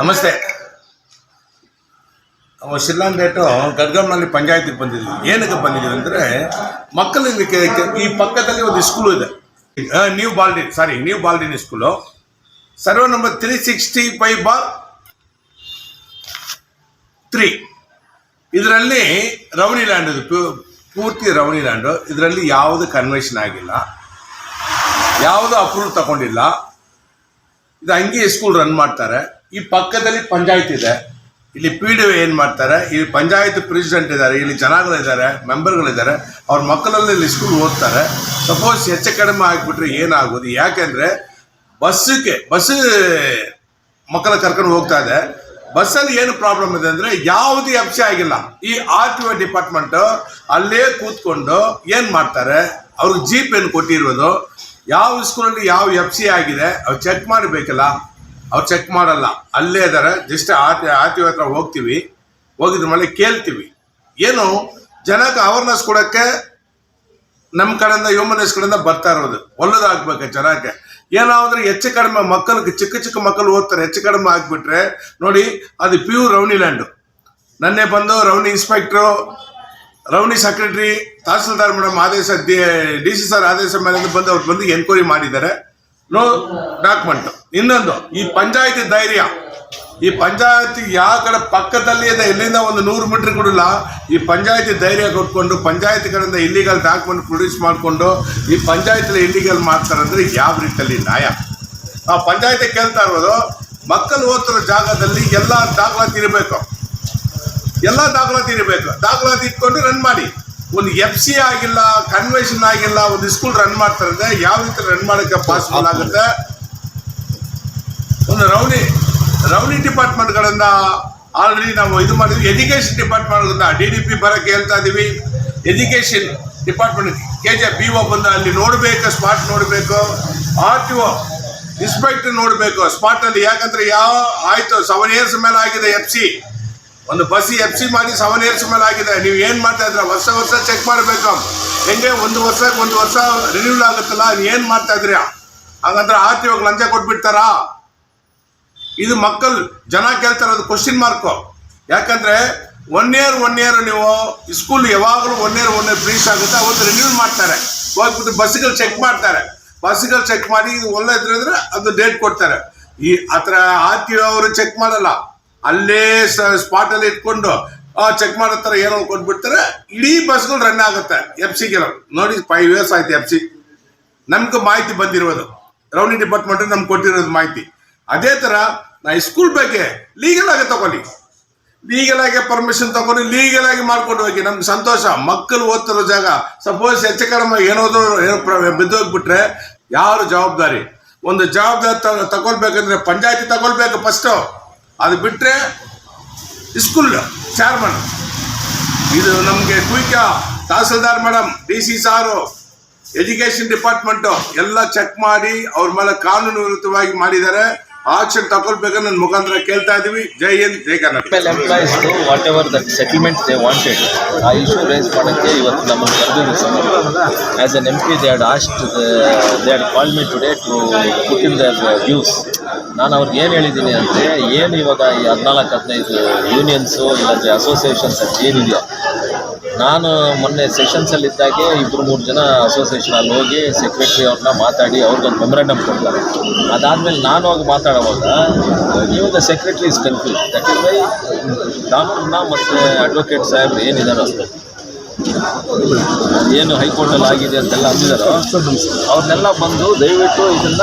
ನಮಸ್ತೆ. ಶಿಲ್ಲಾಂಗ್ ಡೇಟು ಗಡ್ಗಮ್ನಲ್ಲಿ ಪಂಚಾಯತಿಗೆ ಬಂದಿದ್ವಿ ಏನಕ್ಕೆ ಬಂದಿದ್ದೀವಿ ಅಂದರೆ ಮಕ್ಕಳಿಗೆ ಈ ಪಕ್ಕದಲ್ಲಿ ಒಂದು ಸ್ಕೂಲು ಇದೆ. New Baldwin sorry new Baldwin school survey number three sixty five bar three ಇದರಲ್ಲಿ ರವಣಿ ಲ್ಯಾಂಡ್ ಇದು ಪೂರ್ತಿ ರವಣಿ ಲ್ಯಾಂಡು ಇದರಲ್ಲಿ ಯಾವುದು ಕನ್ವೆನ್ಷನ್ ಆಗಿಲ್ಲ. ಯಾವುದು ಅಪ್ರೂವ್ ತಗೊಂಡಿಲ್ಲ. ಇದು ಹಂಗೆ ಸ್ಕೂಲ್ ರನ್ ಮಾಡ್ತಾರೆ. ಈ ಪಕ್ಕದಲ್ಲಿ ಪಂಚಾಯತ್ ಇದೆ. ಇಲ್ಲಿ ಪಿ ಡಿ ಏನು ಮಾಡ್ತಾರೆ ಇಲ್ಲಿ ಪಂಚಾಯತ್ ಪ್ರೆಸಿಡೆಂಟ್ ಇದ್ದಾರೆ, ಇಲ್ಲಿ ಜನಗಳಿದ್ದಾರೆ ಮೆಂಬರ್ಗಳಿದ್ದಾರೆ ಅವ್ರ ಮಕ್ಕಳಲ್ಲಿ ಇಲ್ಲಿ ಸ್ಕೂಲ್ ಓದ್ತಾರೆ. ಸಪೋಸ್ ಹೆಚ್ಚು ಕಡಿಮೆ ಆಗಿಬಿಟ್ರೆ ಏನಾಗೋದು? ಯಾಕೆಂದರೆ ಬಸ್ಸಿಗೆ, ಬಸ್ ಮಕ್ಕಳ ಕರ್ಕೊಂಡು ಹೋಗ್ತಾ ಇದೆ. ಬಸ್ಸಲ್ಲಿ ಏನು ಪ್ರಾಬ್ಲಮ್ ಇದೆ ಅಂದರೆ ಯಾವುದೇ ಅಂಶ ಆಗಿಲ್ಲ. ಈ ಆರ್ ಟಿ ಒ ಡಿಪಾರ್ಟ್ಮೆಂಟ್ ಅಲ್ಲೇ ಕೂತ್ಕೊಂಡು ಏನು ಮಾಡ್ತಾರೆ? ಅವ್ರಿಗೆ ಜೀಪ್ ಏನು ಕೊಟ್ಟಿರೋದು. ಯಾವ ಸ್ಕೂಲಲ್ಲಿ ಯಾವ ಎಫ್ ಸಿ ಆಗಿದೆ? ಅವ್ರು ಚೆಕ್ ಮಾಡಬೇಕಲ್ಲ. ಅವ್ರು ಚೆಕ್ ಮಾಡಲ್ಲ. ಅಲ್ಲೇ ಇದ್ದಾರೆ ಜಸ್ಟ್ ಆತಿ ಒ ಹತ್ರ ಹೋಗ್ತೀವಿ. ಹೋಗಿದ್ರ ಮೇಲೆ ಕೇಳ್ತೀವಿ. ಏನು, ಜನಕ್ಕೆ ಅವೇರ್ನೆಸ್ ಕೊಡೋಕ್ಕೆ ನಮ್ಮ ಕಡೆಯಿಂದ ಹ್ಯೂಮನೈಸ್ ಕಡೆಯಿಂದ ಬರ್ತಾ ಇರೋದು. ಒಳ್ಳೇದಾಗ್ಬೇಕು ಜನಕ್ಕೆ. ಏನಾದ್ರೆ ಹೆಚ್ಚು ಕಡಿಮೆ ಮಕ್ಕಳಿಗೆ, ಚಿಕ್ಕ ಚಿಕ್ಕ ಮಕ್ಕಳು ಓದ್ತಾರೆ, ಹೆಚ್ಚು ಕಡಿಮೆ ಆಗಿಬಿಟ್ರೆ, ನೋಡಿ, ಅದು ಪ್ಯೂರ್ ರೌನಿ ಲ್ಯಾಂಡು ನನ್ನೆ ಬಂದು ರೌನಿ ಇನ್ಸ್ಪೆಕ್ಟ್ರು ರೌನಿ ಸೆಕ್ರೆಟರಿ ತಹಸೀಲ್ದಾರ್ ಮೇಡಮ್ ಆದೇಶ, ಡಿ ಸಿ ಸರ್ ಆದೇಶ ಮೇಲೆ ಬಂದು ಅವ್ರು ಬಂದು ಎನ್ಕ್ವೈರಿ ಮಾಡಿದ್ದಾರೆ. ನೋ ಡಾಕ್ಯುಮೆಂಟ್ ಇನ್ನೊಂದು, ಈ ಪಂಚಾಯತಿ ಧೈರ್ಯ. ಈ ಪಂಚಾಯತಿ ಯಾವ ಕಡೆ ಪಕ್ಕದಲ್ಲಿ ಇದೆ, ಎಲ್ಲಿಂದ ಒಂದು ನೂರು ಮೀಟರ್ ಕೊಡಲ್ಲ, ಈ ಪಂಚಾಯತಿ ಧೈರ್ಯ ಕೊಟ್ಕೊಂಡು ಪಂಚಾಯತಿ ಕಡೆಯಿಂದ ಇಲ್ಲಿಗಲ್ ಡಾಕ್ಯುಮೆಂಟ್ ಪ್ರೊಡ್ಯೂಸ್ ಮಾಡಿಕೊಂಡು ಈ ಪಂಚಾಯತಿಲಿ ಇಲ್ಲಿಗಲ್ ಮಾಡ್ತಾರೆ ಯಾವ ರೀತಿಯಲ್ಲಿ ನ್ಯಾಯ? ಆ ಪಂಚಾಯತಿ ಕೇಳ್ತಾ ಇರೋದು, ಮಕ್ಕಳು ಓದ್ತಿರೋ ಜಾಗದಲ್ಲಿ ಎಲ್ಲ ದಾಖಲಾತಿ ಇರಬೇಕು. ಎಲ್ಲ ದಾಖಲಾತಿ ಇರಬೇಕು. ದಾಖಲಾತಿ ಇಟ್ಕೊಂಡು ರನ್ ಮಾಡಿ. ಒಂದು ಎಫ್ ಸಿ ಆಗಿಲ್ಲ ಕನ್ವೆನ್ಷನ್ ಆಗಿಲ್ಲ ಒಂದು ಸ್ಕೂಲ್ ರನ್ ಮಾಡ್ತಾರಂದ್ರೆ ಯಾವ ರೀತಿ ರನ್ ಮಾಡೋಕ್ಕೆ ಪಾಸಿಬಲ್ ಆಗುತ್ತೆ? ಒಂದು ರೌನಿ ರೌನಿ ಡಿಪಾರ್ಟ್ಮೆಂಟ್ಗಳಿಂದ ಆಲ್ರೆಡಿ ನಾವು ಇದು ಮಾಡಿದ್ವಿ. ಎಜುಕೇಶನ್ ಡಿಪಾರ್ಟ್ಮೆಂಟ್ಗಳಿಂದ ಡಿ ಡಿ ಪಿ ಬರೋಕ್ಕೆ ಹೇಳ್ತಾ ಇದ್ದೀವಿ education department K J P O ಬಂದು ಅಲ್ಲಿ ನೋಡಬೇಕು ಸ್ಪಾಟ್ ನೋಡಬೇಕು. ಆರ್ ಟಿ ಒ ಇನ್ಸ್ಪೆಕ್ಟರ್ ನೋಡಬೇಕು. ಸ್ಪಾಟಲ್ಲಿ ಯಾಕಂದ್ರೆ ಯಾವ ಆಯಿತು ಸೆವೆನ್ ಇಯರ್ಸ್ ಮೇಲೆ ಆಗಿದೆ ಎಫ್ ಸಿ ಒಂದು ಬಸ್ ಎಫ್ ಸಿ ಮಾಡಿ ಸೆವೆನ್ ಇಯರ್ಸ್ ಮೇಲೆ ಆಗಿದೆ. ನೀವು ಏನು ಮಾಡ್ತಾ ಇದ್ರ ವರ್ಷ ವರ್ಷ ಚೆಕ್ ಮಾಡಬೇಕು. ಹೆಂಗೆ ಒಂದು ವರ್ಷಕ್ಕೆ ಒಂದು ವರ್ಷ ರಿನ್ಯೂಲ್ ಆಗುತ್ತಲ್ಲ, ನೀವು ಏನು ಮಾಡ್ತಾ ಇದ್ರಿ ಹಾಗಂದ್ರೆ ಆರ್ ಟಿ ಒಗೆ ಲಂಚ ಕೊಟ್ಬಿಡ್ತಾರಾ? ಇದು ಮಕ್ಕಳು, ಜನ ಕೇಳ್ತಾರದು ಕ್ವಶನ್ ಮಾರ್ಕು ಯಾಕಂದ್ರೆ ಒನ್ ಇಯರ್ ಒನ್ ಇಯರ್ ನೀವು ಸ್ಕೂಲ್ ಯಾವಾಗಲೂ one year one year freeze ಆಗುತ್ತೆ. ಅವತ್ತು ರಿನ್ಯೂಲ್ ಮಾಡ್ತಾರೆ. ಹೋಗ್ಬಿಟ್ಟು ಬಸ್ಗಳು ಚೆಕ್ ಮಾಡ್ತಾರೆ. ಬಸ್ಗಳು ಚೆಕ್ ಮಾಡಿ ಇದು ಒಳ್ಳೆ ಇದ್ರೆ ಅದು ಡೇಟ್ ಕೊಡ್ತಾರೆ. ಈ ಹತ್ರ ಆರ್ ಟಿ ಅವರು ಚೆಕ್ ಮಾಡಲ್ಲ. ಅಲ್ಲೇ ಸ್ಪಾಟ್ ಅಲ್ಲಿ ಇಟ್ಕೊಂಡು ಚೆಕ್ ಮಾಡತ್ತಾರ ಏನೋ ಕೊಟ್ಬಿಡ್ತಾರೆ, ಇಡೀ ಬಸ್ಗಳು ರನ್ ಆಗುತ್ತೆ ಎಫ್ ಸಿಗೆ ನೋಡಿ ಫೈವ್ ಇಯರ್ಸ್ ಆಯ್ತು ಎಫ್ ಸಿ ನಮ್ಗೆ ಮಾಹಿತಿ ಬಂದಿರೋದು. ರೌನಿ ಡಿಪಾರ್ಟ್ಮೆಂಟ್ ನಮ್ಗೆ ಕೊಟ್ಟಿರೋದು ಮಾಹಿತಿ. ಅದೇ ಥರ ನಾ ಸ್ಕೂಲ್ ಬಗ್ಗೆ ಲೀಗಲ್ ಆಗಿ ತಗೊಳ್ಳಿ. ಲೀಗಲ್ ಆಗಿ ಪರ್ಮಿಷನ್ ತಗೊಂಡು ಲೀಗಲ್ ಆಗಿ ಮಾಡ್ಕೊಂಡು ಹೋಗಿ. ನಮ್ಗೆ ಸಂತೋಷ. ಮಕ್ಕಳು ಓದ್ತಿರೋ ಜಾಗ ಸಪೋಸ್ ಹೆಚ್ಚು ಕಡಿಮೆ ಏನೋದ್ರು ಏನೋ ಬಿದ್ದೋಗ್ಬಿಟ್ರೆ ಯಾರು ಜವಾಬ್ದಾರಿ? ಒಂದು ಜವಾಬ್ದಾರಿ ತಗೊಳ್ಬೇಕಂದ್ರೆ, ಪಂಚಾಯತಿ ತಗೊಳ್ಬೇಕು ಫಸ್ಟು ಅದು ಬಿಟ್ಟರೆ ಸ್ಕೂಲ್ ಚೇರ್ಮನ್ ಇದು ನಮಗೆ ಕುಯ್ಕ tahsildar madam D C sir education department ಎಲ್ಲ ಚೆಕ್ ಮಾಡಿ ಅವ್ರ ಮೇಲೆ ಕಾನೂನು ವಿರುದ್ಧವಾಗಿ ಮಾಡಿದ್ದಾರೆ. ಆಕ್ಷನ್ ತಗೊಳ್ಬೇಕಂತ ನನ್ನ ಮುಖಾಂತರ ಕೇಳ್ತಾ ಇದೀವಿ Jai Hind, Jai Karnataka. Employees whatever the settlement they wanted a issue raise ಮಾಡೋಕ್ಕೆ ಇವತ್ತು ನಮ್ಮ ಕರೆದಿದ್ರು as N M P they had asked they had call me today to put in their views ನಾನು ಅವ್ರಿಗೆ ಏನು ಹೇಳಿದ್ದೀನಿ ಅಂದರೆ, ಏನು ಇವಾಗ ಈ ಹದಿನಾಲ್ಕು, ಹದಿನೈದು ಯೂನಿಯನ್ಸು ಇಲ್ಲಾಂದರೆ ಅಸೋಸಿಯೇಷನ್ಸ್ ಅಂತ ಏನಿದೆಯೋ ನಾನು ಮೊನ್ನೆ ಸೆಷನ್ಸಲ್ಲಿ ಇದ್ದಾಗೆ ಇಬ್ಬರು ಮೂರು ಜನ ಅಸೋಸಿಯೇಷನ್ ಅಲ್ಲಿ ಹೋಗಿ ಸೆಕ್ರೆಟ್ರಿ ಅವ್ರನ್ನ ಮಾತಾಡಿ ಅವ್ರಿಗೊಂದು ಮೆಮೊರಾಂಡಮ್ ಕೊಡ್ತಾರೆ ಅದಾದಮೇಲೆ ನಾನು ಹೋಗಿ ಮಾತಾಡುವಾಗ ನೀವು the secretary is confuse that is why ಡಾಕ್ಟರ್ನ ಮತ್ತು ಅಡ್ವೊಕೇಟ್ ಸಾಹೇಬ್ರು ಏನಿದಾರೋ ಏನು ಹೈಕೋರ್ಟಲ್ಲಿ ಆಗಿದೆ ಅಂತೆಲ್ಲ ಅಂದಿದಾರೋ ಅವ್ರನ್ನೆಲ್ಲ ಬಂದು ದಯವಿಟ್ಟು ಇದನ್ನ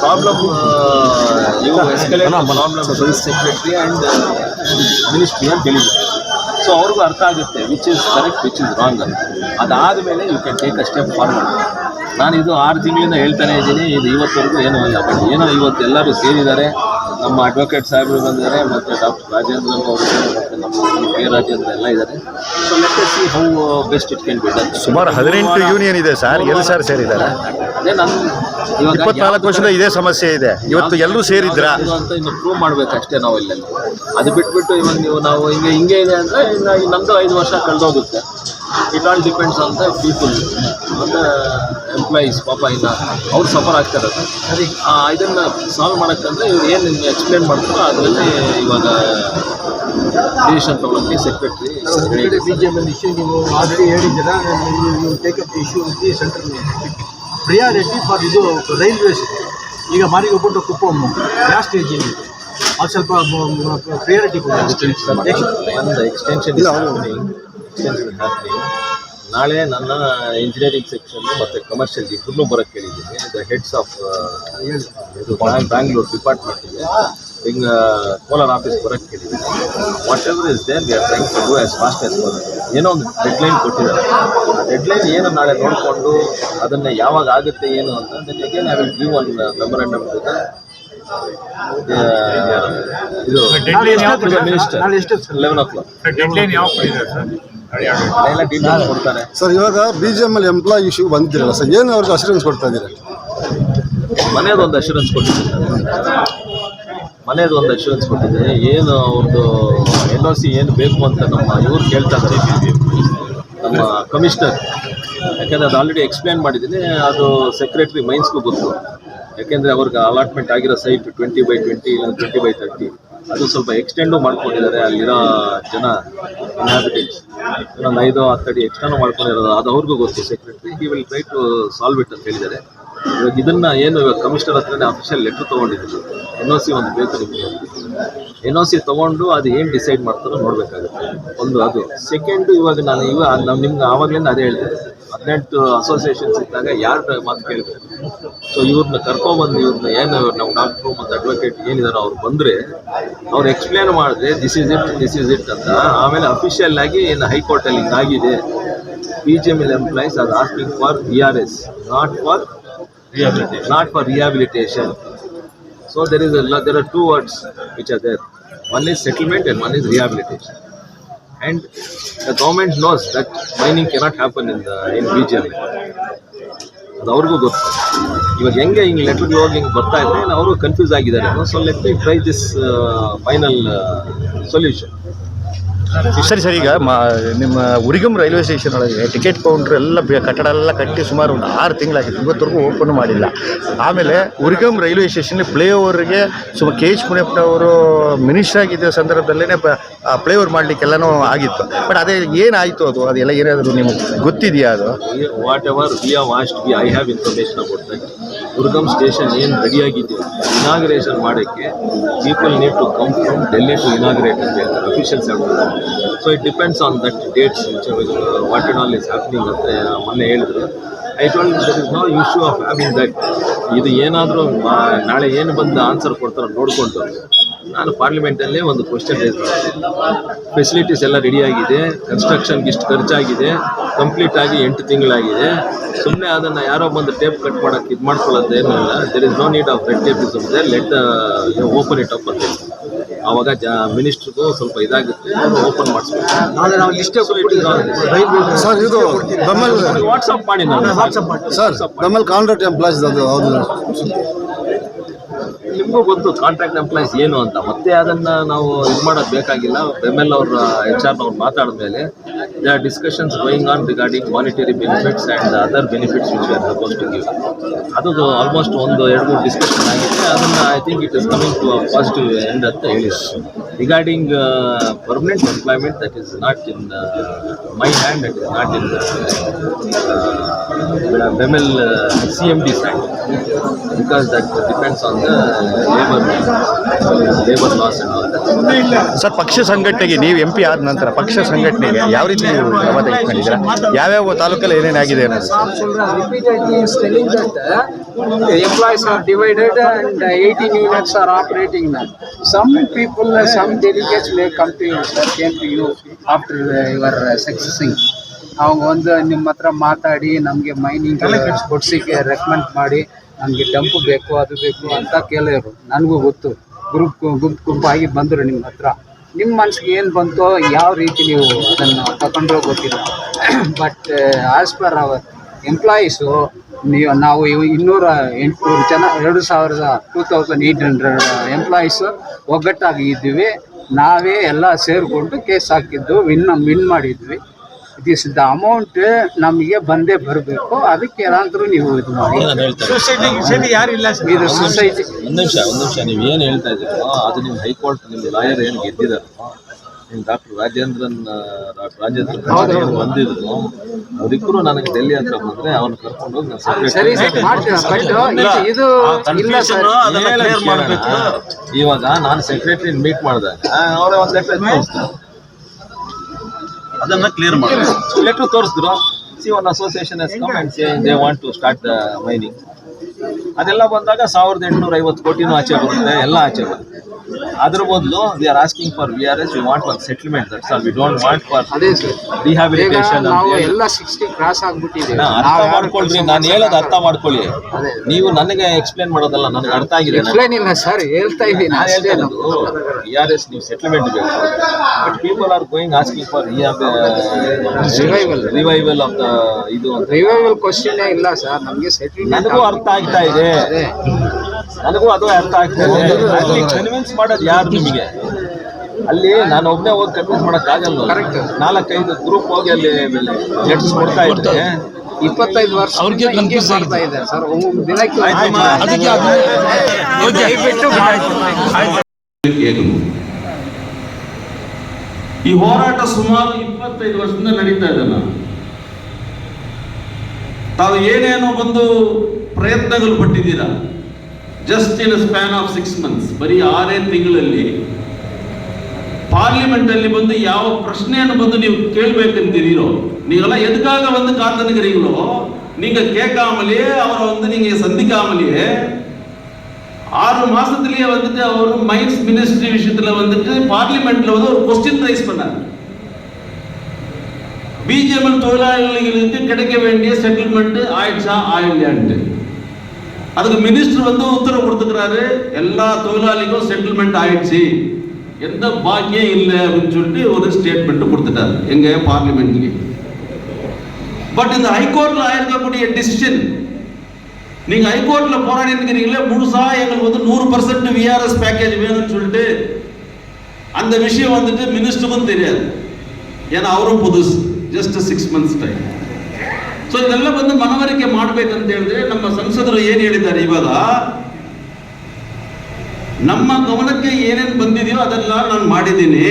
problem escalate problem secretary and ministry ಅಂತ ಹೇಳಿದ್ರು. ಸೊ ಅವ್ರಿಗೂ ಅರ್ಥ ಆಗುತ್ತೆ which is correct which is wrong ಅಂತ. ಅದಾದಮೇಲೆ you can take a step forward ನಾನು ಇದು ಆರು ತಿಂಗಳಿಂದ ಹೇಳ್ತಾನೆ ಇದ್ದೀನಿ, ಇದು ಇವತ್ತವರೆಗೂ ಏನೂ ಇಲ್ಲ. ಬಟ್ ಏನೋ ಇವತ್ತು ಎಲ್ಲರೂ ಸೇರಿದ್ದಾರೆ ನಮ್ಮ ಅಡ್ವೊಕೇಟ್ ಸಾಹೇಬರು ಬಂದಿದ್ದಾರೆ ಮತ್ತು ಡಾಕ್ಟರ್ ರಾಜೇಂದ್ರ ಅವರು ಮತ್ತು ನಮ್ಮ ಕೆ ರಾಜೇಂದ್ರ ಎಲ್ಲ ಇದ್ದಾರೆ. So let see how best it can be done ಸುಮಾರು ಹದಿನೆಂಟು ಯೂನಿಯನ್ ಇದೆ ಸರ್ ಎಲ್ಲ ಸರ್ ಸೇರಿದ್ದಾರೆ? ಅದೇ ನಾನು ಇಪ್ಪತ್ನಾಲ್ಕು ವರ್ಷದ ಇದೇ ಸಮಸ್ಯೆ ಇದೆ. ಇವತ್ತು ಎಲ್ಲರೂ ಸೇರಿದ್ರ? ಅಂತ ಇನ್ನು ಪ್ರೂವ್ ಮಾಡ್ಬೇಕು ಅಷ್ಟೇ ನಾವು ಇಲ್ಲೆಲ್ಲ. ಅದು ಬಿಟ್ಬಿಟ್ಟು ಇವಾಗ ನೀವು ನಾವು ಹಿಂಗೆ ಹಿಂಗೆ ಇದೆ ಅಂದರೆ ಇನ್ನು ನಮ್ಮದು ಐದು ವರ್ಷ ಕಳೆದೋಗುತ್ತೆ. It all depends on the people on the employees ಪಾಪ ಇಲ್ಲ ಅವ್ರು ಸಫರ್ ಆಗ್ತಾರೆ ಸರಿ. ಇದನ್ನು ಸಾಲ್ವ್ ಮಾಡೋಕ್ಕಂದ್ರೆ ಇವ್ರು ಏನು ಎಕ್ಸ್ಪ್ಲೇನ್ ಮಾಡ್ತಾರೋ ಅದರಲ್ಲಿ ಇವಾಗ ಡಿಸಿಷನ್ ತೊಗೊಳಕ್ಕೆ secretary B J M issue ನೀವು already ಹೇಳಿದ್ದೀರಾ? Take up issue central priority for ಇದು ರೈಲ್ವೇಸ್ ಈಗ ಮಾರಿಗೊಬ್ಬಟ್ಟು ಕುಪ್ಪಂ ಯಾವ ಸ್ಟೇಜ್ ಅದು ಸ್ವಲ್ಪ ಪ್ರಿಯಾರಿಟಿ ಒಂದು ಎಕ್ಸ್ಟೆನ್ಷನ್ ಎಕ್ಸ್ಟೆನ್ಷನ್ ಹ್ಯಾಪ್ನಿಂಗ್ ನಾಳೆ ನನ್ನ ಇಂಜಿನಿಯರಿಂಗ್ ಸೆಕ್ಷನ್ ಮತ್ತು ಕಮರ್ಷಿಯಲ್ ಇಬ್ಬರನ್ನೂ ಬರೋಕ್ಕೆ ಕೇಳಿದ್ದೀನಿ. ದ ಹೆಡ್ಸ್ ಆಫ್ ಇದು ಬ್ಯಾಂಗ್ಳೂರ್ ಡಿಪಾರ್ಟ್ಮೆಂಟಿಗೆ ಹಿಂಗೆ ಕೋಲಾರ ಆಫೀಸ್ ಬರೋಕ್ಕೆ ಕೇಳಿದ್ದೀನಿ. Whatever is there we are trying to do as fast as ಏನೋ ಒಂದು ಡೆಡ್ ಲೈನ್ ಕೊಟ್ಟಿದ್ದಾರೆ. ಡೆಡ್ ಲೈನ್ ಏನು ನಾಳೆ ನೋಡಿಕೊಂಡು ಅದನ್ನು ಯಾವಾಗ ಆಗುತ್ತೆ ಏನು ಅಂತ then again I will give one memorandum to the ಇದು ಮಿನಿಸ್ಟರ್ ಲೆವೆನ್ ಓ ಕ್ಲಾಕ್ ಕೊಡ್ತಾರೆ ಸರ್ ಇವಾಗ ಬಿ ಜಿ ಎಂ ಅಲ್ಲಿ ಎಂಪ್ಲಾಯ್ ಇಶ್ಯೂ ಬಂದಿರಲ್ಲ ಸರ್ ಏನು ಅವ್ರಿಗೆ ಅಶೂರೆನ್ಸ್ ಕೊಡ್ತಾ ಮನೆಯದು ಮನೆಯದೊಂದು ಅಶೂರೆನ್ಸ್ ಕೊಟ್ಟಿದ್ದೀನಿ ಮನೆಯದು ಒಂದು ಅಶ್ಯೂರೆನ್ಸ್ ಕೊಟ್ಟಿದ್ದೀನಿ ಏನು ಅವ್ರದ್ದು ಎಲ್ ಒ ಸಿ ಏನು ಬೇಕು ಅಂತ ನಮ್ಮ ಇವ್ರು ಕೇಳ್ತಾ ಇದ್ದಾರೆ. ನಮ್ಮ ಕಮಿಷನರ್ ಯಾಕೆಂದರೆ ಅದು ಆಲ್ರೆಡಿ ಎಕ್ಸ್ಪ್ಲೇನ್ ಮಾಡಿದ್ದೀನಿ. ಅದು ಸೆಕ್ರೆಟ್ರಿ ಮೈನ್ಸ್ಗೂ ಗೊತ್ತು. ಯಾಕೆಂದರೆ ಅವ್ರಿಗೆ ಅಲಾಟ್ಮೆಂಟ್ ಆಗಿರೋ ಸೈಟ್ ಟ್ವೆಂಟಿ ಬೈ ಟ್ವೆಂಟಿ ಇಲ್ಲ ಟ್ವೆಂಟಿ ಬೈ ತರ್ಟಿ ಅದು ಸ್ವಲ್ಪ ಎಕ್ಸ್ಟೆಂಡು ಮಾಡ್ಕೊಂಡಿದ್ದಾರೆ. ಅಲ್ಲಿರೋ ಜನ ಇನ್ಹ್ಯಾಬಿಟೆಂಟ್ಸ್ ಇನ್ನೊಂದು ಐದು, ಹತ್ತು ಅಡಿ ಎಕ್ಸ್ಟೆಂಡು ಮಾಡ್ಕೊಂಡಿರೋದು. ಅದು ಅವ್ರಿಗೂ ಗೊತ್ತು. Secretary he will try to solve it ಅಂತ ಹೇಳಿದ್ದಾರೆ. ಇವಾಗ ಇದನ್ನ ಏನು ಇವಾಗ ಕಮಿಷನರ್ ಹತ್ರನೇ ಅಫಿಷಿಯಲ್ ಲೆಟ್ರ್ ತೊಗೊಂಡಿದ್ದೀವಿ ಎನ್ ಒ ಸಿ ಒಂದು ಬೇಕು ನಿಮಗೆ ಎನ್ ಒ ಸಿ ತೊಗೊಂಡು ಅದು ಏನು ಡಿಸೈಡ್ ಮಾಡ್ತಾರೋ ನೋಡಬೇಕಾಗುತ್ತೆ. ಒಂದು ಅದು. ಸೆಕೆಂಡು ಇವಾಗ ನಾನು ಇವಾಗ ನಾವು ನಿಮ್ಗೆ ಆವಾಗಲೇ ಅದೇ ಹೇಳಿದೆ ಹದಿನೆಂಟು ಅಸೋಸಿಯೇಷನ್ಸ್ ಇದ್ದಾಗ ಯಾರು ಮಾತು ಕೇಳಬೇಕು ಸೊ ಇವ್ರನ್ನ ಕರ್ಕೊಂಬಂದು ಇವ್ರನ್ನ ಏನು ನಾವು ಡಾಕ್ಟ್ರು ಮತ್ತು ಅಡ್ವೊಕೇಟ್ ಏನಿದಾರೋ ಅವ್ರು ಬಂದರೆ ಅವ್ರು ಎಕ್ಸ್ಪ್ಲೇನ್ ಮಾಡಿದ್ರೆ this is it this is it ಅಂತ. ಆಮೇಲೆ ಅಫಿಷಿಯಲ್ ಆಗಿ ಏನು ಹೈಕೋರ್ಟಲ್ಲಿ ಹಿಂಗಾಗಿದೆ B G M L employees are asking for V R S not for not not for rehabilitation so there is ಎಲ್ಲ there are two words which are there. One is settlement and one is rehabilitation. And the government knows that mining cannot happen in the, in BGM. ಅವ್ರಿಗೂ ಗೊತ್ತು. ಇವಾಗ ಹೆಂಗೆ ಹಿಂಗೆ letter ಹೋಗಿ ಹಿಂಗೆ ಬರ್ತಾ ಇದ್ರೆ ಅವರು ಕನ್ಫ್ಯೂಸ್ ಆಗಿದ್ದಾರೆ. So let me try this final solution ಸರಿ ಸರಿ, ಈಗ ಮಾ, ನಿಮ್ಮ ಉರಿಗಮ್ ರೈಲ್ವೆ ಸ್ಟೇಷನ್ ಒಳಗೆ ಟಿಕೆಟ್ ಕೌಂಟ್ರ್ ಎಲ್ಲ ಕಟ್ಟಡ ಎಲ್ಲ ಕಟ್ಟಿ ಸುಮಾರು ಒಂದು ಆರು ತಿಂಗಳಾಗಿದೆ ಇವತ್ತರೆಗೂ ಓಪನ್ ಮಾಡಿಲ್ಲ. ಆಮೇಲೆ ಉರಿಗಮ್ ರೈಲ್ವೆ ಸ್ಟೇಷನ್ ಪ್ಲೇ ಓವರ್ಗೆ ಸುಮಾರು ಕೆ ಎಚ್ ಮುನಿಯಪ್ಪನವರು ಮಿನಿಸ್ಟರ್ ಆಗಿದ್ದ ಸಂದರ್ಭದಲ್ಲೇ ಪ್ಲೇ ಓವರ್ ಮಾಡಲಿಕ್ಕೆಲ್ಲನೂ ಆಗಿತ್ತು. ಬಟ್ ಅದೇ ಏನಾಯಿತು ಅದು? ಅದೆಲ್ಲ ಏನಾದರೂ ನಿಮಗೆ ಗೊತ್ತಿದೆಯಾ ಅದು? Whatever we are was we I have information about that Durgam station ಏನು ಆಗಿದೆ ಇನಾಗ್ರೇಷನ್ ಮಾಡೋಕ್ಕೆ people need to come from Delhi to inaugurate ಅಂತ ಹೇಳ್ತಾರೆ. Officials so it depends on that dates what it all is happening ಅಂತ ಮೊನ್ನೆ ಹೇಳಿದ್ರು. I told that is no issue of having that ಇದು ಏನಾದರೂ ನಾಳೆ ಏನು ಬಂದು ಆನ್ಸರ್ ಕೊಡ್ತಾರೋ ನೋಡಿಕೊಂಡು. ನಾನು ಪಾರ್ಲಿಮೆಂಟಲ್ಲೇ ಒಂದು ಕ್ವಶನ್ ರೇಸ್ ಮಾಡ್ತೀನಿ ಫೆಸಿಲಿಟೀಸ್ ಎಲ್ಲ ರೆಡಿಯಾಗಿದೆ ಕನ್ಸ್ಟ್ರಕ್ಷನ್ಗೆ ಇಷ್ಟು ಖರ್ಚಾಗಿದೆ. ಕಂಪ್ಲೀಟ್ ಆಗಿ ಎಂಟು ತಿಂಗಳಾಗಿದೆ. ಸುಮ್ಮನೆ ಅದನ್ನು ಯಾರೋ ಬಂದು ಟೇಪ್ ಕಟ್ ಮಾಡೋಕ್ಕೆ ಇದು ಮಾಡ್ಕೊಳ್ಳೋದು ಏನೂ ಇಲ್ಲ there is no need of red tape is let open it up ಅಂತ ಆವಾಗ ಜ ಮಿನಿಸ್ಟ್ರಿಗೂ ಸ್ವಲ್ಪ ಇದಾಗುತ್ತೆ ಓಪನ್ ಮಾಡಿಸ್ಬೇಕು. ನಾಳೆ ನಾವು ಲಿಸ್ಟೇ ಸರ್ ಇದು ನಮ್ಮಲ್ಲಿ ವಾಟ್ಸಪ್ ಮಾಡಿ ನಾನು ವಾಟ್ಸಪ್ ಮಾಡಿ ಸರ್ ನಮ್ಮಲ್ಲಿ ಕಾಂಟ್ರಾಕ್ಟ್ ಎಂಪ್ಲಾಯ್ಸ್ ಅದು ಹೌದು. ನಿಮಗೂ ಗೊತ್ತು ಕಾಂಟ್ರಾಕ್ಟ್ ಎಂಪ್ಲಾಯ್ಸ್ ಏನು ಅಂತ. ಮತ್ತೆ ಅದನ್ನ ನಾವು ಇದು ಮಾಡೋದು ಬೇಕಾಗಿಲ್ಲ. ಎಂ ಎಲ್ ಅವ್ರ ಎಚ್ ಆರ್ ಅವ್ರು ಮಾತಾಡಿದ ಮೇಲೆ they are discussions going on regarding monetary benefits and other benefits which are suppose to give ಅದು ಆಲ್ಮೋಸ್ಟ್ ಒಂದು ಎರಡು ಮೂರು ಡಿಸ್ಕಷನ್ ಆಗಿದೆ. ಅದನ್ನ I think it is coming to positive end ಅಂತ ಹೇಳಿ. Regarding permanent employment that is not in my hand that is not in BEML C M D sand because that depends on the sir, ಪಕ್ಷ ಸಂಘಟನೆಗೆ ನೀವು M ಆದ ನಂತರ ಪಕ್ಷ ಸಂಘಟನೆಗೆ ಯಾವ ರೀತಿ ಕ್ರಮ ತೆಗೆದುಕೊಂಡಿದ್ದೀರಾ? ಯಾವ್ಯಾವ ತಾಲೂಕಲ್ಲಿ ಏನೇನಾಗಿದೆ employees are divided and eighteen units are operating none some people some delegates may complete K P U after your successing ನಾವು ಒಂದು ನಿಮ್ಮ ಹತ್ರ ಮಾತಾಡಿ ನಮಗೆ ಮೈನಿಂಗ್ ಕೊಡ್ಸಿಕ್ಕೆ ರೆಕಮೆಂಡ್ ಮಾಡಿ ನಮಗೆ ಡಂಪ್ ಬೇಕು ಅದು ಬೇಕು ಅಂತ ಕೇಳಿದ್ರು. ನನಗೂ ಗೊತ್ತು. ಗ್ರೂಪ್ ಗುಂಪು ಗುಂಪಾಗಿ ಬಂದರು ನಿಮ್ಮ ಹತ್ರ. ನಿಮ್ಮ ಮನಸ್ಸಿಗೆ ಏನು ಬಂತೋ ಯಾವ ರೀತಿ ನೀವು ಅದನ್ನು ತಗೊಂಡ್ರೆ ಗೊತ್ತಿಲ್ಲ. But as per our employees ನೀವು ನಾವು ಇನ್ನೂರ ಎಂಟುನೂರು ಜನ ಎರಡು ಸಾವಿರದ two thousand eight hundred employees ಒಗ್ಗಟ್ಟಾಗಿ ಇದ್ದೀವಿ. ನಾವೇ ಎಲ್ಲ ಸೇರಿಕೊಂಡು ಕೇಸ್ ಹಾಕಿದ್ದು ವಿನ್ ವಿನ್ ಮಾಡಿದ್ವಿ. ದಿಸ್ ದ ಅಮೌಂಟ್ ನಮಗೆ ಬಂದೇ ಬರಬೇಕು. ಅದಕ್ಕೆ ಏನಾದರೂ ನೀವು ಇದು ಮಾಡಿ. ನಾನು ಹೇಳ್ತಾ ಇದ್ದೀನಿ. ಸೊಸೈಟಿ ಯಾರಿಲ್ಲ ಸರ್? ಇದು ಸೊಸೈಟಿ ಒಂದ್ ನಿಮಿಷ ಒಂದ್ ನಿಮಿಷ ನೀವು ಏನು ಹೇಳ್ತಾ ಇದ್ದೀರೋ? ಅದು ನಿಮ್ಮ ಹೈಕೋರ್ಟ್ ನಿಮ್ಮ ಲಾಯರ್ ಏನು ಗೆದ್ದಿದ್ದಾರೆ? ನಿಮ್ಮ ಡಾಕ್ಟರ್ ರಾಜೇಂದ್ರನ್ ಡಾಕ್ಟರ್ ರಾಜೇಂದ್ರನ್ ಏನು ಬಂದಿದ್ರು? ಅವರಿಬ್ಬರು ನನಗೆ ಡೆಲ್ಲಿ ಅಂತ ಬಂದ್ರೆ ಅವನು ಕರ್ಕೊಂಡು ಹೋಗಿ ನಾನು separate ಸರಿ ಸರ್ ಮಾಡ್ತೀರಾ? ಬಟ್ ಇದು- ಇದು ಇಲ್ಲ ಸರ್. ಕೇಳೋಣ. ಇವಾಗ ನಾನು ಸೆಕ್ರೆಟರಿ ಮೀಟ್ ಮಾಡಿದಾಗ ಅವರೇ ಒಂದು ಲೆಟರ್ ಅದನ್ನ ಕ್ಲಿಯರ್ ಮಾಡಿ. ಲೆಟರ್ ತೋರಿಸಿದ್ರು. C one association S say they want to start the mining ಅದೆಲ್ಲ ಬಂದಾಗ ಸಾವಿರದ ಎಂಟುನೂರ ಐವತ್ತು ಕೋಟಿನೂ ಆಚೆ ಬರುತ್ತೆ, ಎಲ್ಲ ಆಚೆ ಬರುತ್ತೆ. ಅದ್ರ ಬದಲು we are asking for V R S we want for settlement that's all we don't want for ಅದೇ ಸರ್ ಈಗ ರಿಹಾಬಿಲಿಟೇಷನ್ ನಾವು ಎಲ್ಲ ಸಿಕ್ಸ್ಟಿ ಕ್ರಾಸ್ ಆಗ್ಬಿಟ್ಟಿದೆ ಅರ್ಥ ಮಾಡ್ಕೊಳ್ರಿ ನಾನು ಹೇಳೋದು ಅರ್ಥ ಮಾಡ್ಕೊಳ್ಳಿ. ನೀವು ನನಗೆ ಎಕ್ಸ್ಪ್ಲೇನ್ ಮಾಡೋದಲ್ಲ ನನಗೆ ಅರ್ಥ ಆಗಿದೆ ಎಕ್ಸ್ಪ್ಲೇನ್ ಇಲ್ಲ ಸರ್ ಹೇಳ್ತಾ ಇದ್ದೀನಿ ನಾನು ಹೇಳ್ತಾ ಇರೋದು ವಿ ಆರ್ ಎಸ್ ನೀವು ಸೆಟ್ಲ್ಮೆಂಟ್ ಬೇಕು. But people are going asking for revival revival of the ಇದು ರಿವೈವಲ್ ಕ್ವಶನ್ ಇಲ್ಲ ಸರ್ ನಮಗೆ ಸೆಟಲ್ಮೆಂಟ್ ನನಗೂ ಅರ್ಥ ಆಗ್ತಾ ಇದೆ. ನನಗೂ ಅದು ಅರ್ಥ ಆಗ್ತದೆ. ಇದೆ ಅಲ್ಲಿ ಕನ್ವಿನ್ಸ್ ಮಾಡೋದು ಯಾರು ನಿಮಗೆ? ಅಲ್ಲಿ ನಾನು ಒಬ್ಬನೇ ಹೋಗಿ ಕನ್ವಿನ್ಸ್ ಮಾಡಕ್ ಆಗಲ್ಲ. ನಾಲ್ಕೈದು ಗ್ರೂಪ್ ಹೋಗಿ ಅಲ್ಲಿ ಲೆಟರ್ಸ್ ಕೊಡ್ತಾ ಇದ್ದೆ ಇಪ್ಪತ್ತೈದು ವರ್ಷ ಅವ್ರಿಗೆ ಕನ್ಫ್ಯೂಸ್ ಆಗ್ತಾ ಇದೆ ಸರ್. ದಿನಕ್ಕೆ ಈ ಹೋರಾಟ ಸುಮಾರು ಇಪ್ಪತ್ತೈದು ವರ್ಷದಿಂದ ನಡೀತಾ ಇದೆ ನಾನು ತಾವು ಏನೇನೋ ಒಂದು ಪ್ರಯತ್ನಗಳು ಪಟ್ಟಿದ್ದೀರಾ? just in span of six months ಬರೀ ಆರೇ ತಿಂಗಳಲ್ಲಿ ಪಾರ್ಲಿಮೆಂಟ್ ಅಲ್ಲಿ ಬಂದು ಯಾವ ಪ್ರಶ್ನೆಯನ್ನು ಬಂದು ನೀವು ಕೇಳ್ಬೇಕಂತೀರೋ ನೀವೆಲ್ಲ ಎದಕ್ಕಾಗ வந்து காத்துனுக்கிறீங்களோ நீங்க கேட்காமலே அவரை வந்து நீங்க சந்திக்காமலேயே ஆறு மாசத்திலேயே வந்துட்டு அவர் மைன்ஸ் மினிஸ்ட்ரி விஷயத்துல வந்துட்டு பார்லிமெண்ட்ல வந்து ஒரு கொஸ்டின் ரைஸ் பண்ணார் பிஜேஎம்எல் தொழிலாளிகளுக்கு கிடைக்க வேண்டிய செட்டில்மெண்ட் ஆயிடுச்சா ஆயிடலையான்ட்டு அதுக்கு மினிஸ்டர் வந்து உத்தரவு கொடுத்துக்கிறாரு எல்லா தொழிலாளிக்கும் செட்டில்மெண்ட் ஆயிடுச்சு. எந்த பாக்கியம் இல்லை அப்படின்னு சொல்லிட்டு ஒரு ஸ்டேட்மெண்ட் கொடுத்துட்டாரு எங்க பார்லிமெண்ட்லி பட் இந்த ஹைகோர்ட்ல ஆயிருக்கக்கூடிய டிசிஷன் நீங்க ஹைகோர்ட்ல போராடி இருக்கிறீங்களே முழுசா எங்களுக்கு வந்து நூறு பர்சன்ட் விஆர்எஸ் பேக்கேஜ் வேணும்னு சொல்லிட்டு அந்த விஷயம் வந்துட்டு மினிஸ்டருக்கும் தெரியாது. ஏன்னா அவரும் புதுசு just six months time so ಇದೆಲ್ಲ ಬಂದು ಮನವರಿಕೆ ಮಾಡ್ಬೇಕಂತ ಹೇಳಿದ್ರೆ ನಮ್ಮ ಸಂಸದರು ಏನ್ ಹೇಳಿದ್ದಾರೆ ಇವಾಗ? ನಮ್ಮ ಗಮನಕ್ಕೆ ಏನೇನು ಬಂದಿದೆಯೋ ಅದೆಲ್ಲ ನಾನು ಮಾಡಿದ್ದೀನಿ.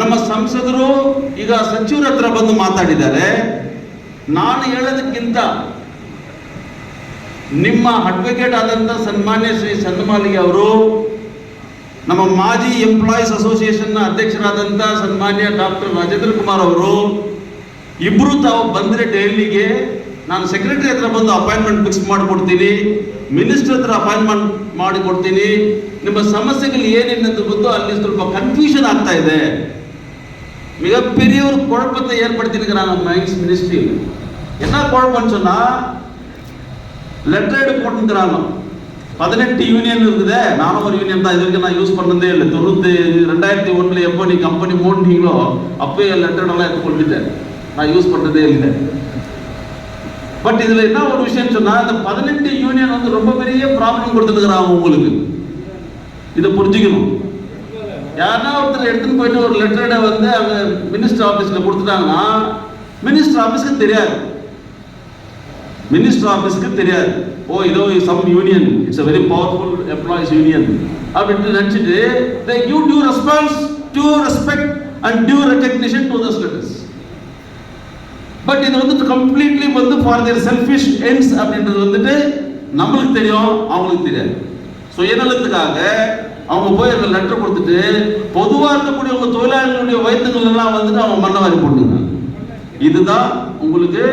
ನಮ್ಮ ಸಂಸದರು ಈಗ ಸಚಿವರ ಹತ್ರ ಬಂದು ಮಾತಾಡಿದ್ದಾರೆ. ನಾನು ಹೇಳೋದಕ್ಕಿಂತ ನಿಮ್ಮ ಅಡ್ವೊಕೇಟ್ ಆದಂಥ ಸನ್ಮಾನ್ಯ ಶ್ರೀ ಚಂದ್ರಮಾಲಿಗೆ ಅವರು, ನಮ್ಮ ಮಾಜಿ ಎಂಪ್ಲಾಯೀಸ್ ಅಸೋಸಿಯೇಷನ್ನ ಅಧ್ಯಕ್ಷರಾದಂಥ ಸನ್ಮಾನ್ಯ ಡಾಕ್ಟರ್ ರಾಜೇಂದ್ರ ಕುಮಾರ್ ಅವರು ಇಬ್ರು ತಾವು ಬಂದ್ರೆ ಡೆಲ್ಲಿಗೆ ನಾನು ಸೆಕ್ರೆಟರಿ ಹತ್ರ ಬಂದು ಅಪಾಯಿಂಟ್ಮೆಂಟ್ ಫಿಕ್ಸ್ ಮಾಡಿಕೊಡ್ತೀನಿ ಮಿನಿಸ್ಟರ್ ಹತ್ರ ಅಪಾಯಿಂಟ್ಮೆಂಟ್ ಮಾಡಿಕೊಡ್ತೀನಿ ನಿಮ್ಮ ಸಮಸ್ಯೆಗಳು ಏನೇನಂತ ಬಂದು ಅಲ್ಲಿ ಸ್ವಲ್ಪ ಕನ್ಫ್ಯೂಷನ್ ಆಗ್ತಾ ಇದೆ மிகப்பெரிய ஒரு குழப்பத்தை ஏற்படுத்தியிருக்கிறாங்க மைன்ஸ் மினிஸ்ட்ரியில் என்ன குழப்பம்னு சொன்னா லெட்டர் எடுத்து போட்டுக்கிறாங்க பதினெட்டு யூனியன் இருக்குது நானும் ஒரு யூனியன் தான் இது வரைக்கும் நான் யூஸ் பண்ணதே இல்லை தொண்ணூத்தி ரெண்டாயிரத்தி ஒண்ணுல எப்போ நீ கம்பெனி மூடினீங்களோ அப்பயே லெட்டர் எல்லாம் எடுத்து கொண்டுட்டேன் நான் யூஸ் பண்ணுறதே இல்லை. பட் இதில் என்ன ஒரு விஷயம் சொன்னால் இந்த பதினெட்டு யூனியன் வந்து ரொம்ப பெரிய ப்ராப்ளம் கொடுத்துருக்குறாங்க உங்களுக்கு. இதை புரிஞ்சுக்கணும். யாருன்னா ஒருத்தர் எடுத்துன்னு போயிட்டு ஒரு லெட்டரை வந்து அவங்க மினிஸ்டர் ஆஃபீஸில் கொடுத்துட்டாங்கன்னா மினிஸ்டர் ஆஃபீஸ்க்கு தெரியாது. மினிஸ்டர் ஆஃபீஸ்க்கு தெரியாது. ஓ இதோ some union it's a very powerful employees union அப்படின்ட்டு நினச்சிட்டு they give due response due respect and due recognition to thus letters but இது வந்து கம்ப்ளீட்லி வந்து ஃபார் தேர் செல்ஃபிஷ் எண்ட்ஸ் அப்படின்றது வந்துட்டு நம்மளுக்கு தெரியும் அவங்களுக்கு தெரியாது சுயநலத்துக்காக அவங்க போய் அந்த லெட்டர் கொடுத்துட்டு பொதுவாக இருக்கக்கூடிய உங்க தொழிலாளர்களுடைய வயிற்றுகள் எல்லாம் வந்துட்டு அவங்க மண்ணவாரி போட்டுங்க இதுதான் உங்களுக்கு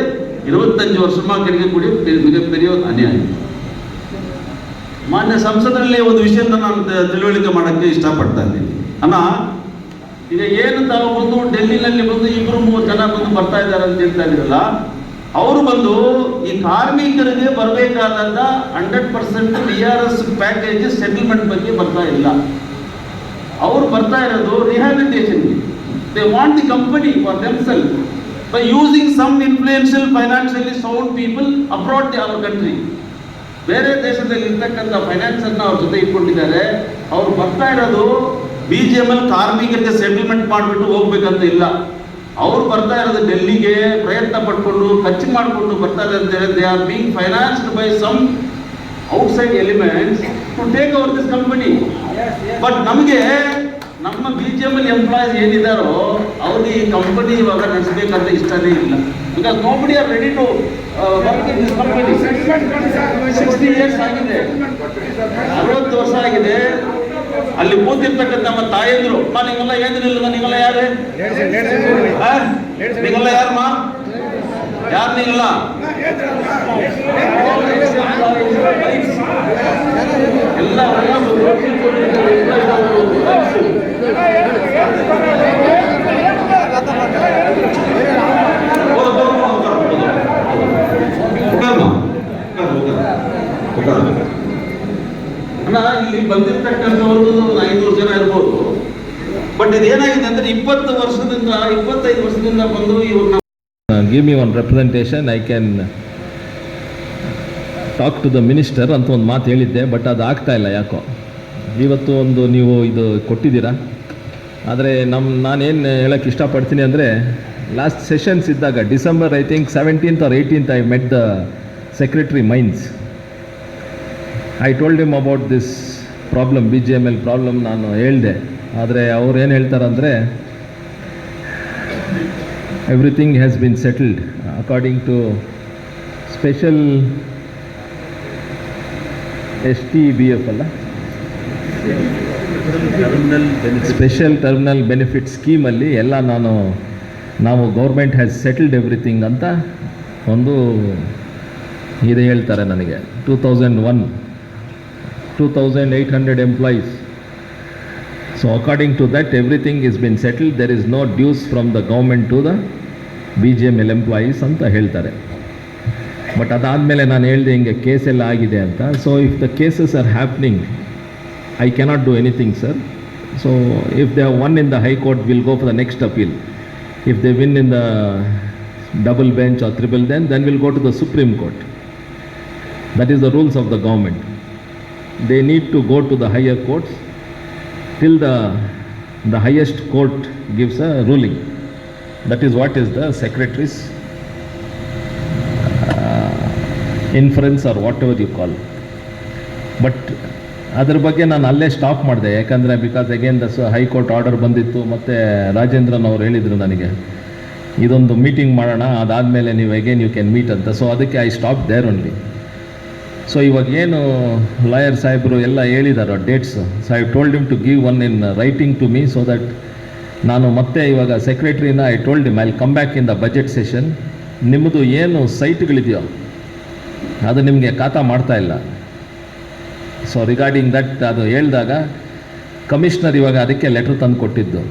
இருபத்தஞ்சு வருஷமா கிடைக்கக்கூடிய பெ- மிகப்பெரிய ஒரு ಅನ್ಯಾಯ ಮಾನ್ಯ ಸಂಸದರಲ್ಲಿ ಒಂದು ವಿಷಯನ ನಾನು ತ- ತಿಳುವಳಿಕೆ ಮಾಡಕ್ಕೆ ಇಷ್ಟಪಡ್ತಾ ಇದ್ದೀನಿ ಅಣ್ಣ ಈಗ ಏನು ತಾವು ಬಂದು ಡೆಲ್ಲಿನಲ್ಲಿ ಬಂದು ಇಬ್ಬರು ಮೂವತ್ತು ಜನ ಬಂದು ಬರ್ತಾ ಇದ್ದಾರೆ ಅಂತ ಹೇಳ್ತಾ ಇದ್ರಲ್ಲ ಅವರು ಬಂದು ಈ ಕಾರ್ಮಿಕರಿಗೆ ಬರಬೇಕಾದಂತ hundred percent D R S package settlement ಬಗ್ಗೆ ಬರ್ತಾ ಇಲ್ಲ. ಅವರು ಬರ್ತಾ ಇರೋದು rehabilitation they want the company for themself by using some influential financially sound people abroad the our country ಬೇರೆ ದೇಶದಲ್ಲಿ ಇರ್ತಕ್ಕಂಥ ಫೈನಾನ್ಸ್ ಅನ್ನ ಅವ್ರ ಜೊತೆ ಇಟ್ಕೊಂಡಿದ್ದಾರೆ. ಅವ್ರು ಬರ್ತಾ ಇರೋದು ಬಿ ಜೆ ಎಂ ಎಲ್ ಕಾರ್ಮಿಕರಿಗೆ ಸೆಟಲ್ಮೆಂಟ್ ಮಾಡಿಬಿಟ್ಟು ಹೋಗ್ಬೇಕಂತ ಇಲ್ಲ. ಅವ್ರು ಬರ್ತಾ ಇರೋದು ಡೆಲ್ಲಿಗೆ ಪ್ರಯತ್ನ ಪಟ್ಕೊಂಡು ಖರ್ಚು ಮಾಡಿಕೊಂಡು ಬರ್ತಾರೆ ಅಂತ ಹೇಳಿ they are being financed by some outside elements to take over this company but ನಮಗೆ ನಮ್ಮ ಬಿ ಜಿ ಎಂ ಅಲ್ಲಿ ಎಂಪ್ಲಾಯೀಸ್ ಏನಿದಾರೋ ಅವ್ರಿಗೆ ಈ ಕಂಪನಿ ಇವಾಗ ನಡೆಸಬೇಕಂತ ಇಷ್ಟನೇ ಇಲ್ಲ. Because nobody are ready to work in this company sixty years ಆಗಿದೆ. ಅರವತ್ತು ವರ್ಷ ಆಗಿದೆ. ಅಲ್ಲಿ ಕೂತಿರ್ತಕ್ಕಂಥ ನಮ್ಮ ತಾಯಂದ್ರು ಮಾ ನಿಮ್ಗೆಲ್ಲ ಏನಿಲ್ಲ ನೀವೆಲ್ಲ ಯಾರು? ನೀವೆಲ್ಲ ಯಾರಮ್ಮ? ಯಾರು ನೀವೆಲ್ಲ? ಎಲ್ಲ ಅಣ್ಣ ಇಲ್ಲಿ ಬಂದಿರತಕ್ಕಂಥವ್ರು ಒಂದು ಐನೂರು ಜನ ಇರ್ಬೋದು. ಬಟ್ ಇದೇನಾಗಿದೆ ಅಂದ್ರೆ ಇಪ್ಪತ್ತು ವರ್ಷದಿಂದ, ಇಪ್ಪತ್ತೈದು ವರ್ಷದಿಂದ ಬಂದು ಇವ್ರನ್ನ give me one representation I can talk to the minister ಅಂತ ಒಂದು ಮಾತು ಹೇಳಿದ್ದೆ ಬಟ್ ಅದು ಆಗ್ತಾ ಇಲ್ಲ ಯಾಕೋ. ಇವತ್ತು ಒಂದು ನೀವು ಇದು ಕೊಟ್ಟಿದ್ದೀರಾ? ಆದರೆ ನಮ್ಮ ನಾನೇನು ಹೇಳೋಕ್ಕೆ ಇಷ್ಟಪಡ್ತೀನಿ ಅಂದರೆ ಲಾಸ್ಟ್ ಸೆಷನ್ಸ್ ಇದ್ದಾಗ December I think seventeenth or eighteenth I met the secretary mines I told him about this problem B G M L problem ನಾನು ಹೇಳಿದೆ. ಆದರೆ ಅವ್ರು ಏನು ಹೇಳ್ತಾರಂದರೆ everything has been settled according to special S T B F ಅಲ್ಲ? Special terminal benefit ಸ್ಕೀಮಲ್ಲಿ ಎಲ್ಲ ನಾನು ನಾವು ಗೌರ್ಮೆಂಟ್ ಹ್ಯಾಸ್ ಸೆಟಲ್ಡ್ ಎವ್ರಿಥಿಂಗ್ ಅಂತ ಒಂದು ಇದು ಹೇಳ್ತಾರೆ ನನಗೆ. Two thousand one two thousand eight hundred employees so according to that everything is been settled there is no dues from the government to the B G M L employees ಅಂತ ಹೇಳ್ತಾರೆ. But ಅದಾದಮೇಲೆ ನಾನು ಹೇಳಿದೆ ಹಿಂಗೆ case ಎಲ್ಲ ಆಗಿದೆ ಅಂತ. So if the cases are happening I cannot do anything sir so if they won in the high court will go for the next appeal if they win in the double bench or triple then then will go to the supreme court that is the rules of the government they need to go to the higher courts till the the highest court gives a ruling that is what is the secretary's uh, inference or whatever you call but ಅದ್ರ ಬಗ್ಗೆ ನಾನು ಅಲ್ಲೇ stop ಮಾಡಿದೆ ಯಾಕಂದರೆ because again thus high court order ಬಂದಿತ್ತು ಮತ್ತು ರಾಜೇಂದ್ರನ್ ಅವರು ಹೇಳಿದರು ನನಗೆ ಇದೊಂದು ಮೀಟಿಂಗ್ ಮಾಡೋಣ ಅದಾದಮೇಲೆ ನೀವು ಅಗೇನ್ ಯು ಕ್ಯಾನ್ ಮೀಟ್ ಅಂತ ಸೊ ಅದಕ್ಕೆ I stop there only so ಇವಾಗ ಏನು ಲಾಯರ್ ಸಾಹೇಬರು ಎಲ್ಲ ಹೇಳಿದಾರೋ dates so I told him to give one in writing to me so that ನಾನು ಮತ್ತೆ ಇವಾಗ ಸೆಕ್ರೆಟ್ರಿನ I told him I come back in the budget session ನಿಮ್ಮದು ಏನು ಸೈಟ್ಗಳಿದೆಯೋ ಅದು ನಿಮಗೆ ಖಾತಾ ಮಾಡ್ತಾ ಇಲ್ಲ. ಸೊ ರಿಗಾರ್ಡಿಂಗ್ ದಟ್ ಅದು ಹೇಳಿದಾಗ ಕಮಿಷ್ನರ್ ಇವಾಗ ಅದಕ್ಕೆ ಲೆಟ್ರ್ ತಂದು ಕೊಟ್ಟಿದ್ದು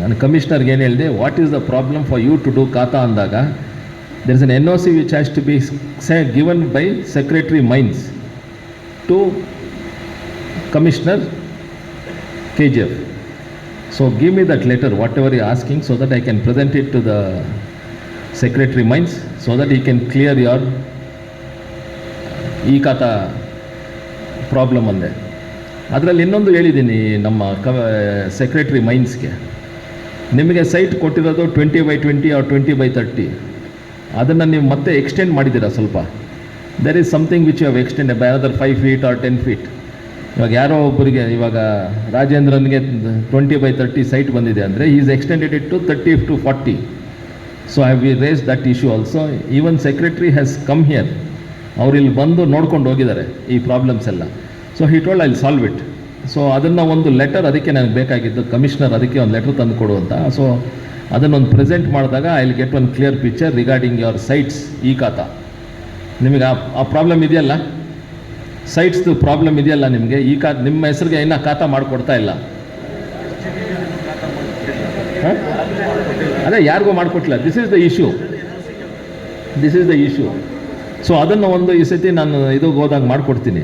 ನಾನು ಕಮಿಷ್ನರ್ಗೆ ಏನು ಹೇಳಿದೆ what is the problem for you to do khata? ಅಂದಾಗ there is an NOC which has to be say, given by Secretary Mines to Commissioner KGF. So give me that letter, whatever you're asking, so that I can present it to the Secretary Mines, so that he can clear your ಈ ಖಾತಾ problem ಅಂದೆ ಅದರಲ್ಲಿ ಇನ್ನೊಂದು ಹೇಳಿದ್ದೀನಿ ನಮ್ಮ ಕ secretary ಮೈನ್ಸ್ಗೆ ನಿಮಗೆ site ಕೊಟ್ಟಿರೋದು twenty by twenty or twenty by thirty ಅದನ್ನು ನೀವು ಮತ್ತೆ ಎಕ್ಸ್ಟೆಂಡ್ ಮಾಡಿದ್ದೀರಾ ಸ್ವಲ್ಪ? There is something which you have extend by other five feet or ten feet ಇವಾಗ ಯಾರೋ ಒಬ್ಬರಿಗೆ ಇವಾಗ ರಾಜೇಂದ್ರನಿಗೆ ಟ್ವೆಂಟಿ ಬೈ ತರ್ಟಿ ಸೈಟ್ ಬಂದಿದೆ ಅಂದರೆ is extended it to thirty to forty so I we raise that issue also even secretary has come here ಅವ್ರು ಇಲ್ಲಿ ಬಂದು ನೋಡ್ಕೊಂಡು ಹೋಗಿದ್ದಾರೆ ಈ ಪ್ರಾಬ್ಲಮ್ಸ್ ಎಲ್ಲ. So he told I solve it so ಅದನ್ನು ಒಂದು ಲೆಟರ್ ಅದಕ್ಕೆ ನನಗೆ ಬೇಕಾಗಿದ್ದು ಕಮಿಷನರ್ ಅದಕ್ಕೆ ಒಂದು ಲೆಟರ್ ತಂದು ಕೊಡು ಅಂತ. ಸೊ ಅದನ್ನೊಂದು ಪ್ರೆಸೆಂಟ್ ಮಾಡಿದಾಗ I will get one clear picture regarding your sites ಈ ಖಾತ ನಿಮಗೆ ಆ ಪ್ರಾಬ್ಲಮ್ ಇದೆಯಲ್ಲ? ಸೈಟ್ಸ್ದು ಪ್ರಾಬ್ಲಮ್ ಇದೆಯಲ್ಲ ನಿಮಗೆ? ಈ ಖಾತ ನಿಮ್ಮ ಹೆಸರಿಗೆ ಇನ್ನು ಖಾತಾ ಮಾಡಿಕೊಡ್ತಾ ಇಲ್ಲ? ಅದೇ ಯಾರಿಗೂ ಮಾಡಿಕೊಟ್ಟಿಲ್ಲ. This is the issue this is the issue so ಅದನ್ನು ಒಂದು ಈ ಸತಿ ನಾನು ಇದಕ್ಕೆ ಹೋದಾಗ ಮಾಡಿಕೊಡ್ತೀನಿ.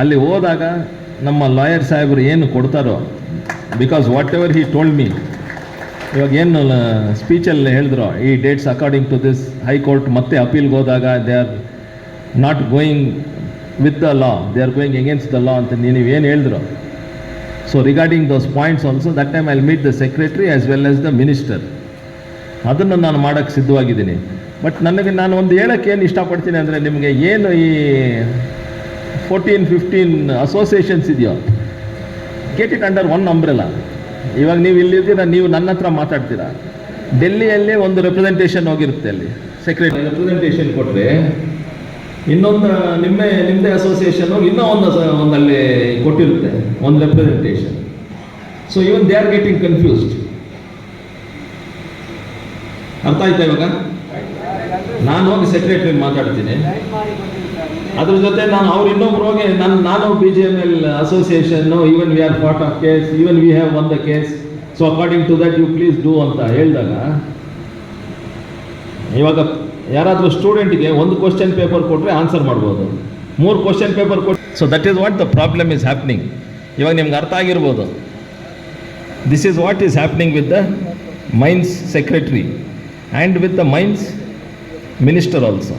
ಅಲ್ಲಿ ಹೋದಾಗ ನಮ್ಮ ಲಾಯರ್ ಸಾಹೇಬರು ಏನು ಕೊಡ್ತಾರೋ because whatever he told me ಇವಾಗ ಏನು ಸ್ಪೀಚಲ್ಲಿ ಹೇಳಿದ್ರು, ಈ dates according to this high court ಮತ್ತೆ ಅಪೀಲ್ಗೆ ಹೋದಾಗ they are not going with the law they are going against the law ಅಂತ ನೀವು ಏನು ಹೇಳಿದ್ರು. So regarding those points also that time I meet the secretary as well as the minister ಅದನ್ನು ನಾನು ಮಾಡೋಕ್ಕೆ ಸಿದ್ಧವಾಗಿದ್ದೀನಿ. ಬಟ್ ನನಗೆ ನಾನು ಒಂದು ಹೇಳೋಕ್ಕೆ ಏನು ಇಷ್ಟಪಡ್ತೀನಿ ಅಂದರೆ ನಿಮಗೆ ಏನು ಈ ಫೋರ್ಟೀನ್ ಫಿಫ್ಟೀನ್ ಅಸೋಸಿಯೇಷನ್ಸ್ ಇದೆಯೋ get it under one umbrella ಇವಾಗ ನೀವು ಇಲ್ಲಿದ್ದೀರ ನೀವು ನನ್ನ ಹತ್ರ ಮಾತಾಡ್ತೀರಾ? ಡೆಲ್ಲಿಯಲ್ಲಿ ಒಂದು ರೆಪ್ರೆಸೆಂಟೇಷನ್ ಹೋಗಿರುತ್ತೆ ಅಲ್ಲಿ ಸೆಕ್ರೆಟರಿ ರೆಪ್ರೆಸೆಂಟೇಷನ್ ಕೊಟ್ಟರೆ ಇನ್ನೊಂದು, ನಿಮ್ಮ, ನಿಮ್ಮದೇ ಅಸೋಸಿಯೇಷನ್ ಇನ್ನೂ ಒಂದು ಒಂದಲ್ಲಿ ಕೊಟ್ಟಿರುತ್ತೆ, ಒಂದು representation so even they are getting confused ಅರ್ಥ ಆಯ್ತಾ ಇವಾಗ? ನಾನು ಹೋಗಿ ಸೆಕ್ರೆಟರಿ ಮಾತಾಡ್ತೀನಿ. ಅದ್ರ ಜೊತೆ ನಾನು ಅವ್ರು ಇನ್ನೊಬ್ರು ಹೋಗಿ, ನಾನು ನಾನು B J M L association even we are part of case even we have won the case so according to that you please do ಅಂತ ಹೇಳಿದಾಗ, ಇವಾಗ ಯಾರಾದರೂ ಸ್ಟೂಡೆಂಟ್ಗೆ ಒಂದು ಕ್ವಶನ್ ಪೇಪರ್ ಕೊಟ್ಟರೆ ಆನ್ಸರ್ ಮಾಡ್ಬೋದು. ಮೂರು ಕ್ವಶನ್ ಪೇಪರ್ ಕೊಟ್ಟು so that is what the problem is happening ಇವಾಗ ನಿಮ್ಗೆ ಅರ್ಥ ಆಗಿರ್ಬೋದು. This is what is happening with the mines secretary and with the mines minister also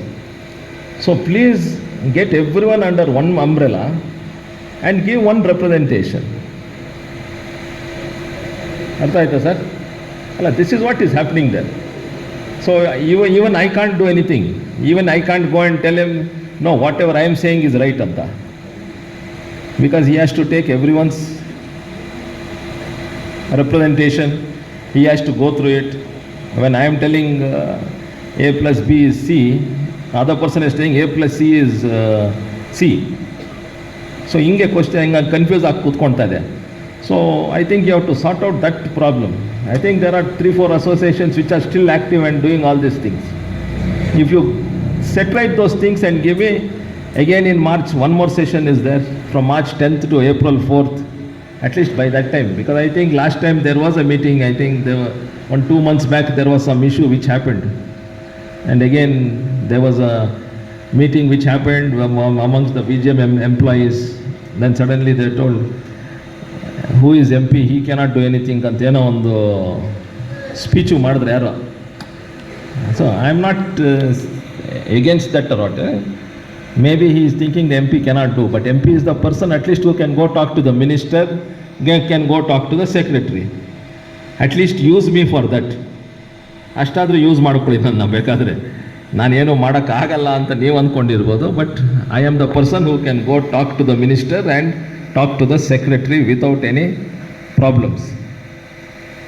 so please get everyone under one umbrella and give one representation ಅರ್ಥ ಆಯ್ತಾ sir ಅಲ್ಲ this is what is happening there so even even I can't do anything even I can't go and tell them no whatever I am saying is right ಅಂತ because he has to take everyone's representation, he has to go through it. When I am telling uh, A plus B is C, person is saying A plus C is uh, C. So ಹಿಂಗೆ question ಹಿಂಗೆ confuse ಆಗಿ ಕೂತ್ಕೊಳ್ತಾ ಇದೆ so I think you have to sort out that problem I think there are three four associations which are still active and doing all these things you set right those things and give me again in March, one more session is there from March 10th to April 4th, at least by that time. Because I think last time there was a meeting, I think there were, one, two months back, there was some issue which happened. And again, there was a meeting which happened am- amongst the BGM em- employees. Then suddenly they told, who is MP, he cannot do anything ಅಂತ ಏನೋ ಒಂದು speech ಮಾಡಿದ್ರೆ ಯಾರೋ So I am not uh, against that or what. eh? Maybe he is thinking the MP cannot do, but MP is the person at least who can go talk to the minister, ga- can go talk to the secretary. At least use me for that. ಅಷ್ಟಾದರೂ use ಮಾಡ್ಕೊಳ್ಳಿ ನನ್ನ ಬೇಕಾದರೆ. ನಾನೇನು ಮಾಡೋಕ್ಕಾಗಲ್ಲ ಅಂತ ನೀವು ಅಂದ್ಕೊಂಡಿರ್ಬೋದು but I am the person who can go talk to the minister and talk to the secretary without any problems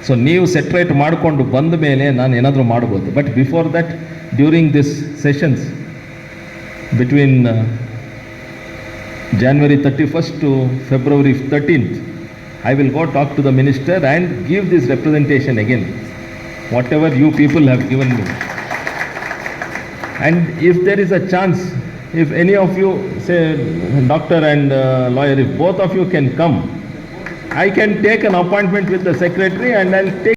so ನೀವು ಸೆಟ್ರೇಟ್ ಮಾಡಿಕೊಂಡು ಬಂದ ಮೇಲೆ ನಾನು ಏನಾದರೂ ಮಾಡ್ಬೋದು. But before that during this sessions between January thirty first to February thirteenth I will go talk to the minister and give this representation again whatever you people have given me. And if there is a chance, if any of you, say, doctor and uh, lawyer, if both of you can come, I can take an appointment with the secretary and I'll take.